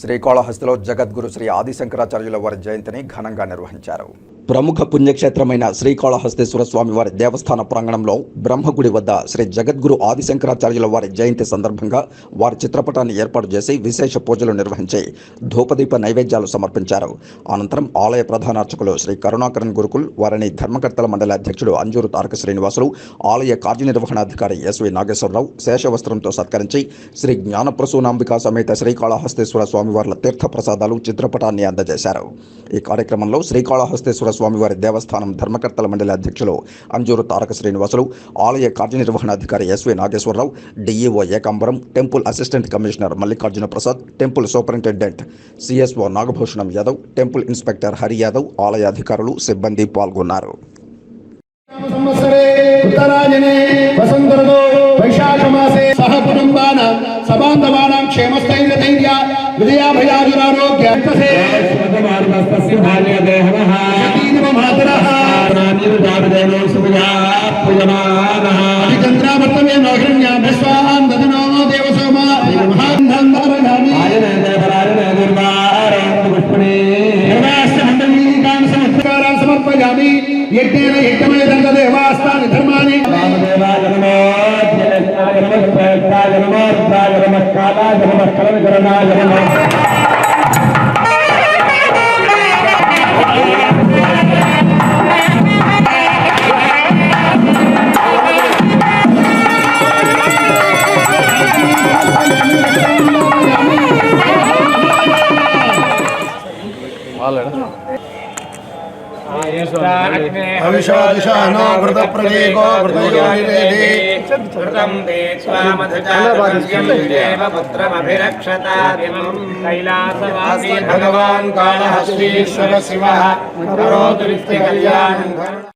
శ్రీకాళహస్తిలో జగద్గురు శ్రీ ఆదిశంకరాచార్యుల వారి జయంతిని ఘనంగా నిర్వహించారు. ప్రముఖ పుణ్యక్షేత్రమైన శ్రీకాళహస్తేశ్వర స్వామి వారి దేవస్థాన ప్రాంగణంలో బ్రహ్మగుడి వద్ద శ్రీ జగద్గురు ఆదిశంకరాచార్యుల వారి జయంతి సందర్భంగా వారి చిత్రపటాన్ని ఏర్పాటు చేసి విశేష పూజలు నిర్వహించి ధూపదీప నైవేద్యాలు సమర్పించారు. అనంతరం ఆలయ ప్రధాన అర్చకులు శ్రీ కరుణాకరణ్ గురుకుల్ వారిని ధర్మకర్తల మండలి అధ్యక్షుడు అంజూరు తారక శ్రీనివాసులు ఆలయ కార్యనిర్వహణాధికారి ఎస్వి నాగేశ్వరరావు శేషవస్త్రంతో సత్కరించి శ్రీ జ్ఞానప్రసూనాంబికా సమేత శ్రీకాళహస్తేశ్వర స్వామివార్ల తీర్థ ప్రసాదాలు చిత్రపటాన్ని అందజేశారు. ఈ కార్యక్రమంలో శ్రీకాళహస్తేశ్వర స్వామివారి దేవస్థానం ధర్మకర్తల మండలి అధ్యక్షులు అంజూరు తారక శ్రీనివాసులు ఆలయ కార్యనిర్వహణాధికారి SV Nageswararao DEO Ekambaram temple assistant commissioner Mallikarjuna Prasad temple superintendent CSO Nagabhushanam Yadav temple inspector Hari Yadav ఆలయ అధికారులు సిబ్బంది పాల్గొన్నారు. సంవత్సరే ఉత్తరాయణే సహ సబాంధవానాం చంద్రావర్తమే నోహిణ్యాభ్యస్వాన్ దదనో దేవసోమ మహాంధాంధారయామి ఆయనే దేవరాజనే దుర్వారం పుష్పణే నిర్వాస్య మండలీకాన్ సంస్కారాన్ సమర్పయామి యజ్ఞేన యజ్ఞమయ దండ దేవాస్తాని ధర్మాని రామదేవాయ నమో జ్యేష్ఠాయ నమః శ్రేష్ఠాయ నమః రుద్రాయ నమః కాలాయ నమః కలవికరణాయ నమః వృతయోనిరేధి ృతం తే స్వామధుజాదేవపుత్రమభిరక్షతాదిమం కైలాసవాసీ భగవాన్ కాళహస్తీశ్వర శివ కరోతు నిత్య కళ్యాణం